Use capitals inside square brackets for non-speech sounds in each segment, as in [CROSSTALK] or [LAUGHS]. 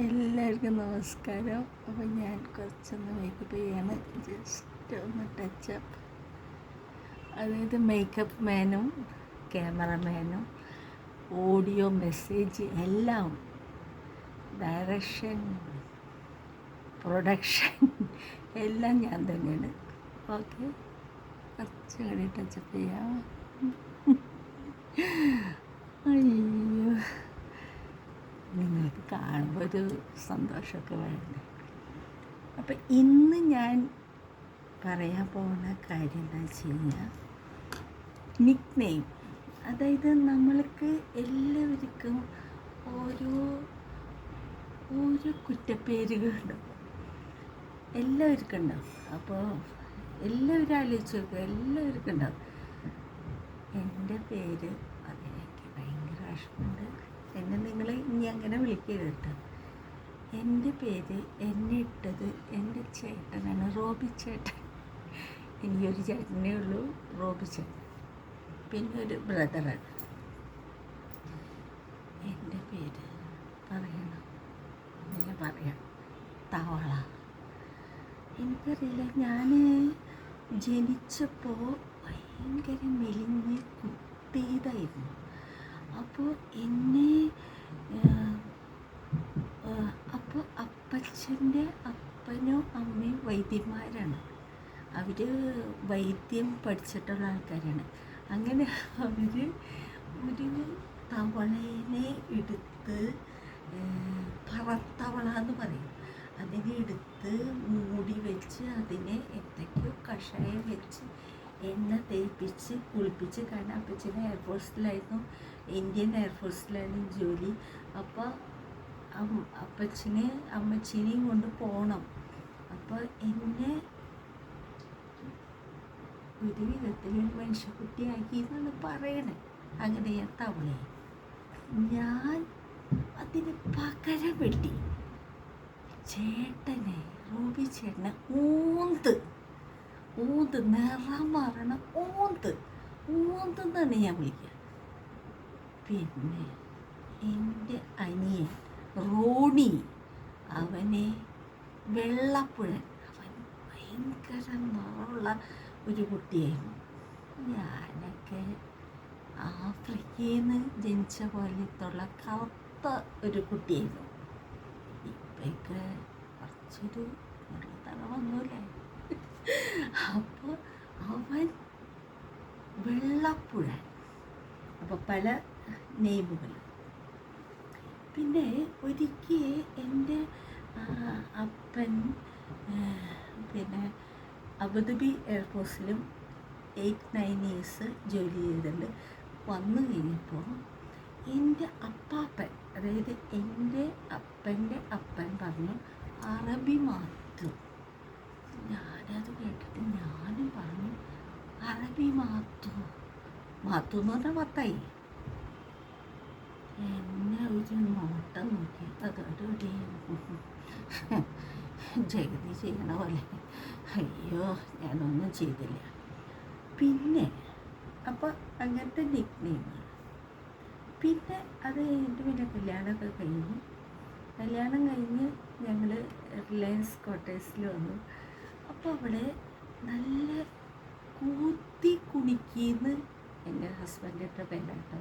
എല്ലാവർക്കും നമസ്കാരം. അപ്പോൾ ഞാൻ കുറച്ചൊന്ന് മേക്കപ്പ് ചെയ്യാണ്. ജസ്റ്റ് ഒന്ന് ടച്ചപ്പ് അതായത് മേക്കപ്പ് മാനും ക്യാമറമാനും ഓഡിയോ മെസ്സേജ് എല്ലാം ഡയറക്ഷൻ പ്രൊഡക്ഷൻ [LAUGHS] എല്ലാം ഞാൻ തന്നെയാണ്. ഓക്കെ കുറച്ച് കൂടി ടച്ചപ്പ് ചെയ്യാം. [LAUGHS] അയ്യോ. നിങ്ങൾക്ക് കാണുമ്പോൾ ഒരു സന്തോഷമൊക്കെ വരണ്ടേ? അപ്പം ഇന്ന് ഞാൻ പറയാൻ പോകുന്ന കാര്യം എന്താ വെച്ച് കഴിഞ്ഞാൽ നിക് നെയിം അതായത് നമ്മൾക്ക് എല്ലാവർക്കും ഓരോ ഓരോ കുറ്റപ്പേരുകളുണ്ടാവും എല്ലാവർക്കും ഉണ്ടാവും. അപ്പോൾ എല്ലാവരും ആലോചിച്ച് നോക്കുക എല്ലാവർക്കും ഉണ്ടാവും. എന്റെ പേര് അതിനൊക്കെ ഭയങ്കര വിഷമമുണ്ട്. എന്നെ നിങ്ങൾ ഇനി അങ്ങനെ വിളിക്കരുത് കേട്ടോ. എന്റെ പേര് എന്നെ ഇട്ടത് എന്റെ ചേട്ടനാണ് റോബി ചേട്ടൻ. എനിക്കൊരു ചേട്ടനേ ഉള്ളൂ റോബി ചേട്ടൻ. പിന്നെ ഒരു ബ്രദറാണ്. എന്റെ പേര് പറയണം. ഞാൻ പറയാം. തവള. എനിക്കറിയില്ല ഞാൻ ജനിച്ചപ്പോൾ ഭയങ്കര മെലിഞ്ഞ് കുത്തിയതായിരുന്നു. അപ്പോൾ എന്നെ അപ്പോൾ അപ്പച്ചന്റെ അപ്പനോ അമ്മയും വൈദ്യന്മാരാണ്. അവർ വൈദ്യം പഠിച്ചിട്ടുള്ള ആൾക്കാരാണ്. അങ്ങനെ അവർ ഒരു തവളേനെ എടുത്ത് പറത്തവള എന്ന് പറയും. അതിനെ എടുത്ത് മൂടി വെച്ച് അതിനെ എന്തൊക്കെയോ കഷായം വെച്ച് എണ്ണ തേപ്പിച്ച് കുളിപ്പിച്ച് കാരണം അപ്പച്ചന് എയർഫോഴ്സിലായിരുന്നു ഇന്ത്യൻ എയർഫോഴ്സിലാണ് ജോലി. അപ്പോൾ അപ്പച്ചനെ അമ്മച്ചീനെയും കൊണ്ട് പോകണം അപ്പോൾ എന്നെ ഒരു വിധത്തിൽ ഒരു മനുഷ്യക്കുട്ടിയാക്കി എന്നാണ് പറയണേ. അങ്ങനെ ഞാൻ തവളയെ. ഞാൻ അതിന് പകരം വെട്ടി. ചേട്ടനെ റോബി ചേട്ടനെ ഊന്ത്. ഊന്ത് നിറം ഊന്ത്. ഊന്ത് എന്നാണ് ഞാൻ വിളിക്കുക. പിന്നെ എന്റെ അനിയൻ റോണി. അവനെ വെള്ളപ്പുഴൻ. അവൻ ഭയങ്കര നിറമുള്ള ഒരു കുട്ടിയായിരുന്നു. ഞാനൊക്കെ ആഫ്രിക്കയിൽ നിന്ന് ജനിച്ച പോലത്തുള്ള കറുത്ത ഒരു കുട്ടിയായിരുന്നു. ഇപ്പോഴൊക്കെ കുറച്ചൊരു തല വന്നൂലേ അപ്പോൾ അവൻ വെള്ളപ്പുഴൻ അപ്പോൾ പല നെയിമുകൾ പിന്നെ ഒരിക്കൽ എന്റെ അപ്പൻ പിന്നെ അബുദാബി എയർഫോഴ്സിലും എയ്റ്റ് നയൻ ഇയേഴ്സ് ജോലി ചെയ്തിട്ടുണ്ട്. വന്നു കഴിഞ്ഞപ്പോൾ എന്റെ അപ്പാപ്പൻ അതായത് എന്റെ അപ്പന്റെ അപ്പൻ പറഞ്ഞു അറബി മാത്തു ഞാനത് കേട്ടിട്ട് ഞാനും പറഞ്ഞു അറബി മാത്തു. മാത്തു എന്ന് പറഞ്ഞാൽ മത്തായി. എന്നെ ഒരു നോട്ടം നോക്കി. അതോടുകൂടി ജഗതി ചെയ്യണ പോലെ. അയ്യോ ഞാനൊന്നും ചെയ്തില്ല. പിന്നെ അപ്പോൾ അങ്ങനത്തെ നിക് പിന്നെ അത് കഴിഞ്ഞിട്ട് പിന്നെ കല്യാണമൊക്കെ കഴിഞ്ഞു. കല്യാണം കഴിഞ്ഞ് ഞങ്ങൾ റിലയൻസ് ക്വാർട്ടേഴ്സിൽ വന്നു. അപ്പോൾ അവിടെ നല്ല കൂത്തി കുണിക്കിന്ന് എന്റെ ഹസ്ബൻഡിന്റെ പേരാട്ടോ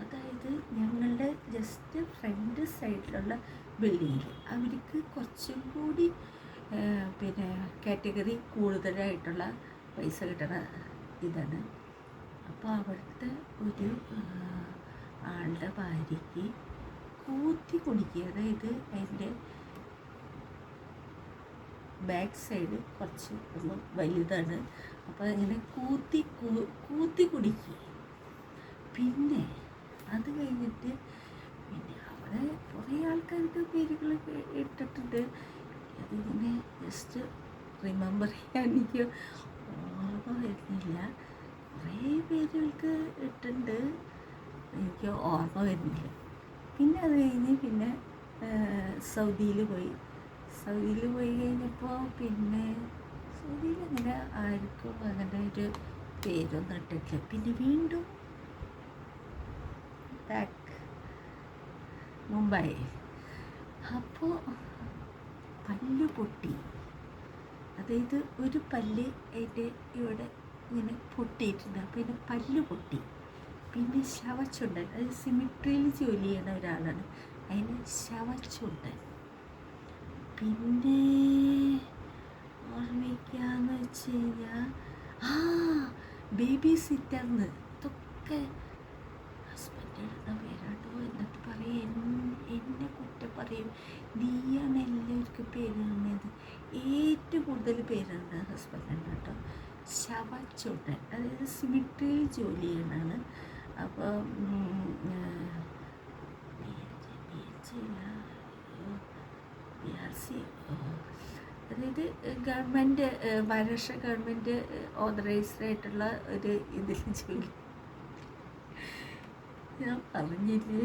അതായത് ഞങ്ങളുടെ ജസ്റ്റ് ഫ്രണ്ട് സൈഡിലുള്ള ബിൽഡിങ്ങിൽ അവർക്ക് കുറച്ചും കൂടി പിന്നെ കാറ്റഗറി കൂടുതലായിട്ടുള്ള പൈസ കിട്ടുന്ന ഇതാണ്. അപ്പോൾ അവിടുത്തെ ഒരു ആളുടെ ഭാര്യയ്ക്ക് കൂത്തി കുടിക്കുക അതായത് അതിന്റെ ബാക്ക് സൈഡ് കുറച്ച് ഒന്ന് വലുതാണ്. അപ്പോൾ ഇങ്ങനെ കൂത്തി കൂത്തി കുടിക്കുക പിന്നെ അത് കഴിഞ്ഞിട്ട് പിന്നെ അവിടെ കുറേ ആൾക്കാർക്ക് പേരുകൾ ഇട്ടിട്ടുണ്ട് അതിങ്ങനെ ജസ്റ്റ് റിമെമ്പർ ചെയ്യാൻ എനിക്ക് ഓർമ്മ വരുന്നില്ല. കുറേ പേരുകൾക്ക് ഇട്ടുണ്ട് എനിക്ക് ഓർമ്മ വരുന്നില്ല. പിന്നെ അത് കഴിഞ്ഞ് പിന്നെ സൗദിയിൽ പോയി. സൗദിയിൽ പോയി കഴിഞ്ഞപ്പോൾ പിന്നെ സൗദിയിൽ അങ്ങനെ ആർക്കും അങ്ങനെ ഒരു പേരൊന്നും ഇട്ടിട്ടില്ല പിന്നെ വീണ്ടും ബാക്ക് മുംബൈ. അപ്പോൾ പല്ല് പൊട്ടി അതായത് ഒരു പല്ല് അതിന്റെ ഇവിടെ ഇങ്ങനെ പൊട്ടിയിട്ടുണ്ട്. അപ്പോൾ ഇതിന്റെ പല്ല് പൊട്ടി പിന്നെ ശവച്ചുണ്ടൻ. അത് സിമിട്രിയിൽ ജോലി ചെയ്യുന്ന ഒരാളാണ്. അതിന് ശവച്ചുണ്ടൻ. പിന്നെ ഓർമ്മിക്കാന്ന് വെച്ച് കഴിഞ്ഞാൽ ആ ബേബി സിറ്റർന്ന് ഇതൊക്കെ ഹസ്ബൻഡ് എഴുതുന്ന പേരാട്ടോ എന്നിട്ട് പറയും എന്നെ കുറ്റം പറയും. നീയാണ് എല്ലാവർക്കും പേര് തന്നത്. ഏറ്റവും കൂടുതൽ പേരിടുന്നത് ഹസ്ബൻഡാണ് കേട്ടോ. ശവച്ചുണ്ടൻ അതായത് സിമിട്രിയിൽ ജോലി ചെയ്യണതാണ് അപ്പോൾ ചെയ്യാ സി അതായത് ഗവൺമെന്റ് മഹാരാഷ്ട്ര ഗവൺമെന്റ് ഓതറൈസ്ഡ് ആയിട്ടുള്ള ഒരു ഇതിൽ ജോലി. ഞാൻ പറഞ്ഞില്ലേ?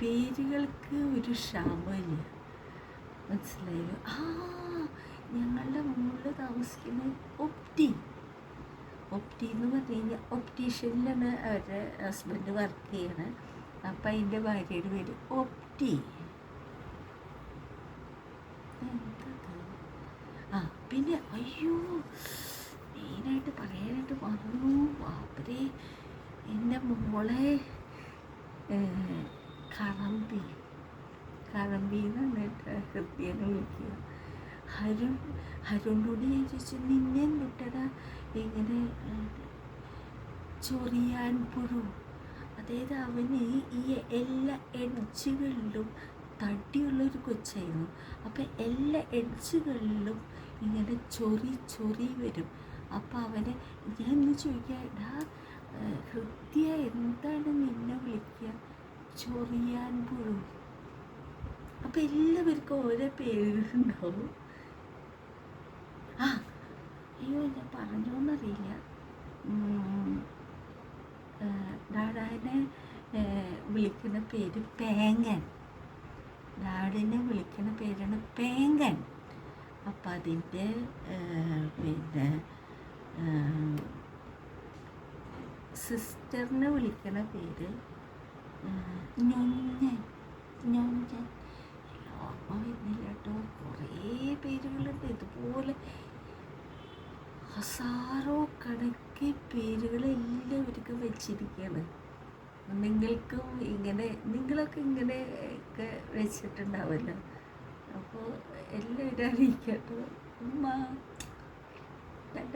പേരുകൾക്ക് ഒരു ക്ഷാമമില്ല. മനസ്സിലായോ? ആ ഞങ്ങളുടെ മുകളിൽ താമസിക്കുന്ന ഒപ്റ്റി. ഒപ്റ്റി എന്ന് പറഞ്ഞു കഴിഞ്ഞാൽ ഒപ്റ്റീഷ്യനിലാണ് അവരുടെ ഹസ്ബൻഡ് വർക്ക് ചെയ്യണത് അപ്പം അതിന്റെ ഭാര്യയുടെ പേര് ഒപ്റ്റി? ആ പിന്നെ അയ്യോ മെയിനായിട്ട് പറയാനായിട്ട് വന്നു. ബാപ്പരെ എന്റെ മോളെ കറമ്പി കറമ്പി. എന്നാണ് കേട്ടോ ഹൃദയനെ വിളിക്കുക. ഹരുൺ ഹരുണിനോട് ഞാൻ ചോദിച്ചു നിന്നെ വിട്ടടാ ഇങ്ങനെ ചൊറിയാൻ പുഴു അതായത് അവന് ഈ എല്ലാ എഡ്ജുകളിലും തടിയുള്ളൊരു കൊച്ചായിരുന്നു. അപ്പം എല്ലാ എഡ്ജുകളിലും ഇങ്ങനെ ചൊറി ചൊറി വരും. അപ്പം അവനെ ഞാൻ ഇന്ന് ചോദിക്കാടാ ഹൃദ്യ എന്താണ് നിന്നെ വിളിക്കുക ചൊറിയാൻ പുഴു അപ്പം എല്ലാവർക്കും ഓരോ പേരുണ്ടാവും. ആ അയ്യോ ഞാൻ പറഞ്ഞോന്നറിയില്ല. ഡാഡാനെ വിളിക്കുന്ന പേര് പേങ്ങൻ. ഡാഡിനെ വിളിക്കുന്ന പേരാണ് പേങ്കൻ. അപ്പം അതിന്റെ പിന്നെ സിസ്റ്ററിനെ വിളിക്കുന്ന പേര് ഞൊഞ്ഞൻ കുറേ പേരുകളുണ്ട്. ഇതുപോലെ ഹസാറോ കണക്ക് പേരുകളെല്ലാം ഇവർക്ക് വെച്ചിരിക്കുകയാണ്. നിങ്ങൾക്കും ഇങ്ങനെ നിങ്ങളൊക്കെ ഇങ്ങനെ ഒക്കെ വെച്ചിട്ടുണ്ടാവുമല്ലോ. അപ്പോൾ എല്ലാവരും അറിയിക്കട്ടോ. ഉമ്മ.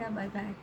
Bye bye